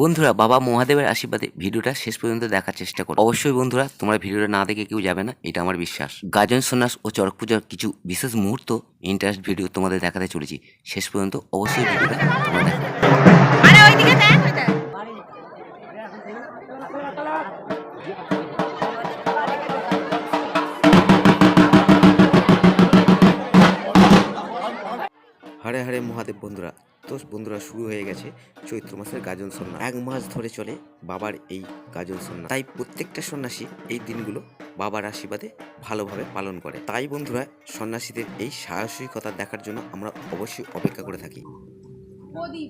বন্ধুরা বাবা মহাদেবের আশীর্বাদে ভিডিওটা শেষ পর্যন্ত দেখার চেষ্টা করো। অবশ্যই বন্ধুরা তোমরা ভিডিওটা না দেখে কেউ যাবে না এটা আমার বিশ্বাস। গাজন সন্ন্যাস ও চড়ক পূজার কিছু বিশেষ মুহূর্ত ইন্টারেস্ট ভিডিও তোমাদের দেখাতে চলেছি। শেষ পর্যন্ত অবশ্যই ভিডিওটা তোমরা দেখো। হরে হরে মহাদেব বন্ধুরা তো বন্ধুরা শুরু হয়ে গেছে চৈত্র মাসের গাজন সন্না। এক মাস ধরে চলে বাবার এই গাজন সন্না। তাই প্রত্যেকটা সন্ন্যাসী এই দিনগুলো বাবার আশীর্বাদে ভালোভাবে পালন করে। তাই বন্ধুরা সন্ন্যাসীদের এই সাহসিকতা দেখার জন্য আমরা অবশ্যই অপেক্ষা করে থাকি। কবি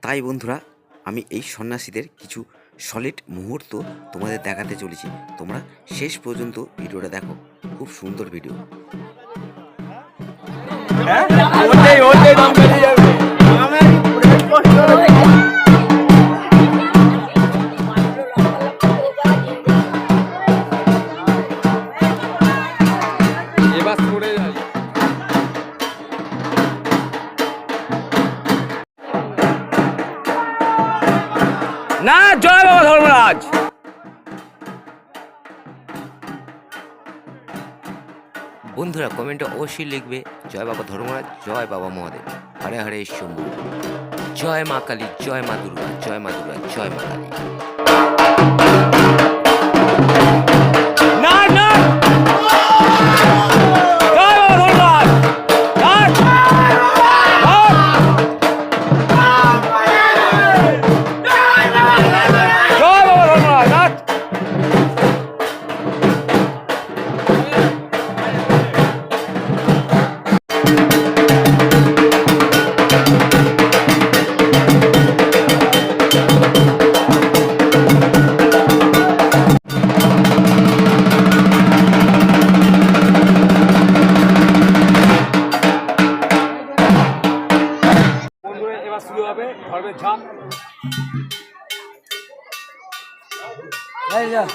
তাই বন্ধুরা আমি এই সন্ন্যাসীদের কিছু সলিড মুহূর্ত তোমাদের দেখাতে চলেছি। তোমরা শেষ পর্যন্ত ভিডিওটা দেখো। খুব সুন্দর ভিডিও না, জয় বাবা ধর্মরাজ। বন্ধুরা, কমেন্টে অবশ্যই লিখবে, জয় বাবা ধর্মরাজ, জয় বাবা মহাদেব। হরে হরে শম্ভু। জয় মা কালী, জয় মা দুর্গা, জয় মা দুর্গা, জয় মা কালী।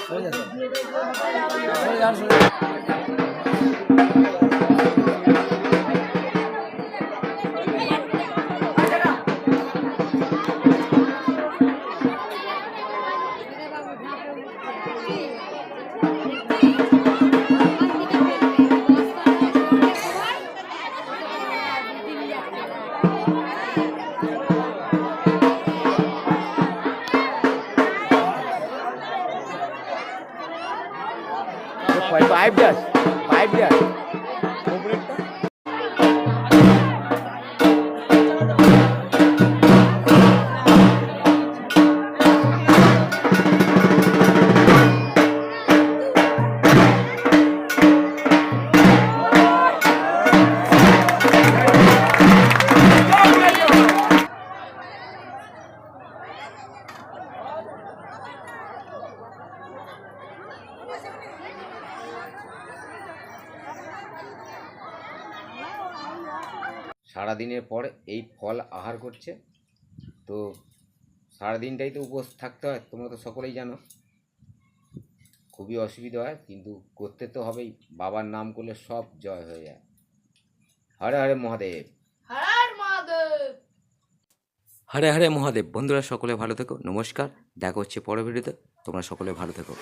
হবে ধর্মের five, five dash, five dash. সারাদিনের পর এই ফল আহার করছে। তো সারাদিনটাই তো উপোস থাকতে হয় তোমরা তো সকলেই জানো। খুবই অসুবিধা হয় কিন্তু করতে তো হবেই। বাবার নাম করলে সব জয় হয়ে যায়। হরে হরে মহাদেব। হরে হরে মহাদেব। বন্ধুরা সকলে ভালো থেকো নমস্কার। দেখা হচ্ছে পরের ভিডিওতে। তোমরা সকলে ভালো থেকো।